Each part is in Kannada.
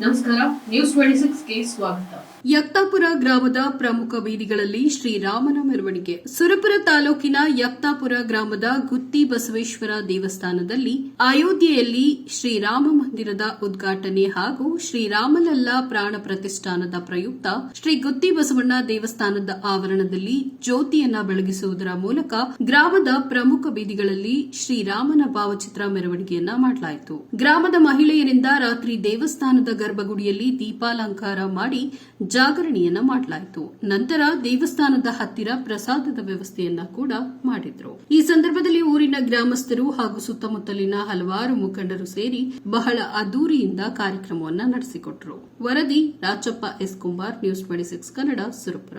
ನಮಸ್ಕಾರ ನ್ಯೂಸ್ ಟ್ವೆಂಟಿ ಸಿಕ್ಸ್ಗೆ ಸ್ವಾಗತ. ಯಕ್ತಾಪುರ ಗ್ರಾಮದ ಪ್ರಮುಖ ಬೀದಿಗಳಲ್ಲಿ ಶ್ರೀರಾಮನ ಮೆರವಣಿಗೆ. ಸುರಪುರ ತಾಲೂಕಿನ ಯಕ್ತಾಪುರ ಗ್ರಾಮದ ಗುತ್ತಿ ಬಸವೇಶ್ವರ ದೇವಸ್ಥಾನದಲ್ಲಿ ಅಯೋಧ್ಯೆಯಲ್ಲಿ ಶ್ರೀರಾಮ ಮಂದಿರದ ಉದ್ಘಾಟನೆ ಹಾಗೂ ಶ್ರೀರಾಮಲಲ್ಲ ಪ್ರಾಣ ಪ್ರತಿಷ್ಠಾನದ ಪ್ರಯುಕ್ತ ಶ್ರೀ ಗುತ್ತಿ ಬಸವಣ್ಣ ದೇವಸ್ಥಾನದ ಆವರಣದಲ್ಲಿ ಜ್ಯೋತಿಯನ್ನ ಬೆಳಗಿಸುವುದರ ಮೂಲಕ ಗ್ರಾಮದ ಪ್ರಮುಖ ಬೀದಿಗಳಲ್ಲಿ ಶ್ರೀರಾಮನ ಭಾವಚಿತ್ರ ಮೆರವಣಿಗೆಯನ್ನ ಮಾಡಲಾಯಿತು. ಗ್ರಾಮದ ಮಹಿಳೆಯರಿಂದ ರಾತ್ರಿ ದೇವಸ್ಥಾನದ ಗರ್ಭಗುಡಿಯಲ್ಲಿ ದೀಪಾಲಂಕಾರ ಮಾಡಿ ಜಾಗರಣೆಯನ್ನ ಮಾಡಲಾಯಿತು. ನಂತರ ದೇವಸ್ಥಾನದ ಹತ್ತಿರ ಪ್ರಸಾದದ ವ್ಯವಸ್ಥೆಯನ್ನ ಕೂಡ ಮಾಡಿದ್ರು. ಈ ಸಂದರ್ಭದಲ್ಲಿ ಊರಿನ ಗ್ರಾಮಸ್ಥರು ಹಾಗೂ ಸುತ್ತಮುತ್ತಲಿನ ಹಲವಾರು ಮುಖಂಡರು ಸೇರಿ ಬಹಳ ಅದ್ದೂರಿಯಿಂದ ಕಾರ್ಯಕ್ರಮವನ್ನ ನಡೆಸಿಕೊಟ್ರು. ವರದಿ Rachappa S Kumbar, news twenty six Kannada, Surapura.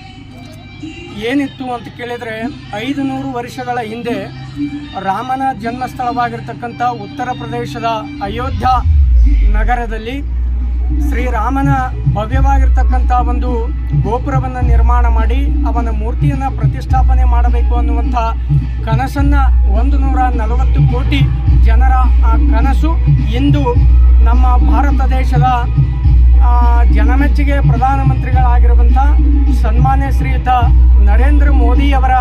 ಏನಿತ್ತು ಅಂತ ಕೇಳಿದರೆ ಐದು ನೂರು ವರ್ಷಗಳ ಹಿಂದೆ ರಾಮನ ಜನ್ಮಸ್ಥಳವಾಗಿರ್ತಕ್ಕಂಥ ಉತ್ತರ ಪ್ರದೇಶದ ಅಯೋಧ್ಯ ನಗರದಲ್ಲಿ ಶ್ರೀರಾಮನ ಭವ್ಯವಾಗಿರ್ತಕ್ಕಂಥ ಒಂದು ಗೋಪುರವನ್ನು ನಿರ್ಮಾಣ ಮಾಡಿ ಅವನ ಮೂರ್ತಿಯನ್ನು ಪ್ರತಿಷ್ಠಾಪನೆ ಮಾಡಬೇಕು ಅನ್ನುವಂಥ ಕನಸನ್ನು ಒಂದು ನೂರ ನಲವತ್ತು ಕೋಟಿ ಜನರ ಆ ಕನಸು ಇಂದು ನಮ್ಮ ಭಾರತ ದೇಶದ ಜನಮೆಚ್ಚುಗೆ ಪ್ರಧಾನಮಂತ್ರಿಗಳಾಗಿರುವಂಥ ಸನ್ಮಾನ್ಯ ಶ್ರೀಯುತ ನರೇಂದ್ರ ಮೋದಿಯವರ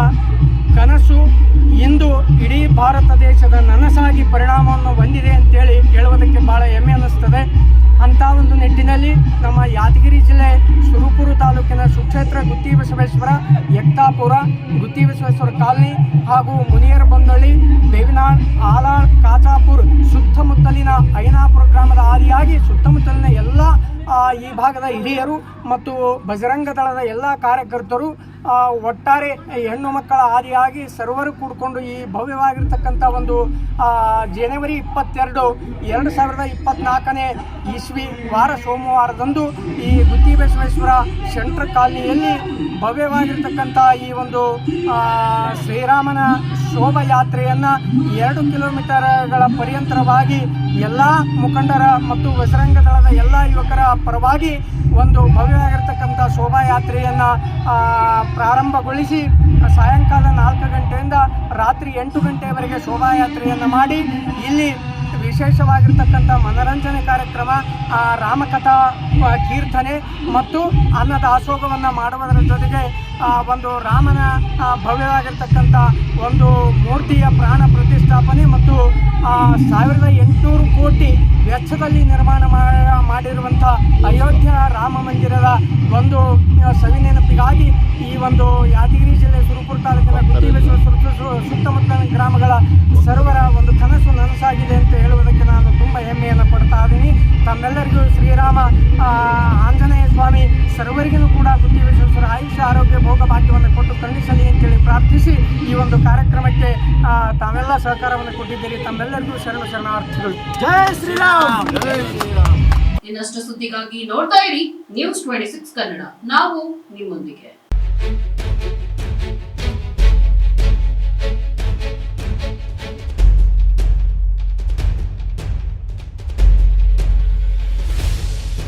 ಕನಸು ಇಂದು ಇಡೀ ಭಾರತ ದೇಶದ ನನಸಾಗಿ ಪರಿಣಾಮವನ್ನು ಹೊಂದಿದೆ ಅಂತೇಳಿ ಹೇಳುವುದಕ್ಕೆ ಭಾಳ ಹೆಮ್ಮೆ ಅನ್ನಿಸ್ತದೆ. ಅಂಥ ಒಂದು ನಿಟ್ಟಿನಲ್ಲಿ ನಮ್ಮ ಯಾದಗಿರಿ ಜಿಲ್ಲೆ ಸುರುಪುರು ತಾಲೂಕಿನ ಸುಕ್ಷೇತ್ರ ಗುತ್ತಿ ಬಸವೇಶ್ವರ, ಯಕ್ತಾಪುರ, ಗುತ್ತಿ ಬಸವೇಶ್ವರ ಕಾಲನಿ ಹಾಗೂ ಮುನಿಯರ ಬಂದಳ್ಳಿ, ಬೇವಿನಾಳ್ ಆಲಾಳ್ ಕಾಚಾಪುರ್ ಸುತ್ತಮುತ್ತಲಿನ ಐನಾಪುರ ಗ್ರಾಮದ ಆದಿಯಾಗಿ ಸುತ್ತಮುತ್ತಲಿನ ಎಲ್ಲ ಈ ಭಾಗದ ಹಿರಿಯರು ಮತ್ತು ಬಜರಂಗ ದಳದ ಎಲ್ಲ ಕಾರ್ಯಕರ್ತರು ಒಟ್ಟಾರೆ ಹೆಣ್ಣು ಮಕ್ಕಳ ಆದಿಯಾಗಿ ಸರ್ವರು ಕೂಡಿಕೊಂಡು ಈ ಭವ್ಯವಾಗಿರ್ತಕ್ಕಂಥ ಒಂದು ಜನವರಿ ಇಪ್ಪತ್ತೆರಡು, ಎರಡು ಸಾವಿರದ ಇಪ್ಪತ್ತ್ನಾಲ್ಕನೇ ಇಸ್ವಿ ವಾರ ಸೋಮವಾರದಂದು ಈ ಗುತ್ತಿ ಬಸವೇಶ್ವರ ಸೆಂಟ್ರ್ ಕಾಲನಿಯಲ್ಲಿ ಭವ್ಯವಾಗಿರ್ತಕ್ಕಂಥ ಈ ಒಂದು ಶ್ರೀರಾಮನ ಶೋಭಾಯಾತ್ರೆಯನ್ನು ಎರಡು ಕಿಲೋಮೀಟರ್ಗಳ ಪರ್ಯಂತರವಾಗಿ ಎಲ್ಲ ಮುಖಂಡರ ಮತ್ತು ಬಸರಂಗದಳದ ಎಲ್ಲ ಯುವಕರ ಪರವಾಗಿ ಒಂದು ಭವ್ಯವಾಗಿರ್ತಕ್ಕಂಥ ಶೋಭಾಯಾತ್ರೆಯನ್ನು ಪ್ರಾರಂಭಗೊಳಿಸಿ ಸಾಯಂಕಾಲ ನಾಲ್ಕು ಗಂಟೆಯಿಂದ ರಾತ್ರಿ ಎಂಟು ಗಂಟೆಯವರೆಗೆ ಶೋಭಾಯಾತ್ರೆಯನ್ನು ಮಾಡಿ, ಇಲ್ಲಿ ವಿಶೇಷವಾಗಿರ್ತಕ್ಕಂಥ ಮನರಂಜನೆ ಕಾರ್ಯಕ್ರಮ ರಾಮಕಥಾ ಕೀರ್ತನೆ ಮತ್ತು ಅನ್ನದಾಸೋಹವನ್ನು ಮಾಡುವುದರ ಜೊತೆಗೆ ಒಂದು ರಾಮನ ಭವ್ಯವಾಗಿರ್ತಕ್ಕಂಥ ಒಂದು ಮೂರ್ತಿಯ ಪ್ರಾಣ ಪ್ರತಿಷ್ಠಾಪನೆ ಮತ್ತು ಸಾವಿರದ ಎಂಟುನೂರು ಕೋಟಿ ವೆಚ್ಚದಲ್ಲಿ ನಿರ್ಮಾಣ ಮಾಡಿರುವಂಥ ಅಯೋಧ್ಯ ರಾಮ ಮಂದಿರದ ಒಂದು ಸವಿನೆನಪಿಗಾಗಿ ಈ ಒಂದು ಯಾದಗಿರಿ ಜಿಲ್ಲೆ ಸುರಪುರ ತಾಲೂಕಿನ ಗುತ್ತಿಬೆಸುವ ಸುತ್ತಮುತ್ತಲಿನ ಗ್ರಾಮಗಳ ಸರ್ವರ ಒಂದು ಕನಸು ನನಸಾಗಿದೆ ಅಂತ ಹೇಳುವುದಕ್ಕೆ ನಾನು ತುಂಬ ಹೆಮ್ಮೆಯನ್ನು ಪಡ್ತಾ ತಮ್ಮೆಲ್ಲರಿಗೂ ಶ್ರೀರಾಮ ಆ, ಆಂಜನೇಯ ಸ್ವಾಮಿ ಸರ್ವರಿಗೂ ಕೂಡ ಬುದ್ಧಿ ವಿಶ್ವೇಶ್ವರ ಆಯುಷ್ಯ ಆರೋಗ್ಯ ಭೋಗ ಭಾಗ್ಯವನ್ನು ಕೊಟ್ಟು ಕಂಡಿಸಲಿ ಅಂತೇಳಿ ಪ್ರಾರ್ಥಿಸಿ ಈ ಒಂದು ಕಾರ್ಯಕ್ರಮಕ್ಕೆ ತಾವೆಲ್ಲ ಸಹಕಾರವನ್ನು ಕೊಟ್ಟಿದ್ದೀರಿ. ತಮ್ಮೆಲ್ಲರಿಗೂ ಶರಣ ಶರಣಾರ್ಥಿಗಳು. ಜಯ ಶ್ರೀರಾಮ್! ಇನ್ನಷ್ಟು ಸುದ್ದಿಗಾಗಿ ನೋಡ್ತಾ ಇರಿ ನ್ಯೂಸ್ ಟ್ವೆಂಟಿ ಸಿಕ್ಸ್ ಕನ್ನಡ. ನಾವು ನಿಮ್ಮೊಂದಿಗೆ.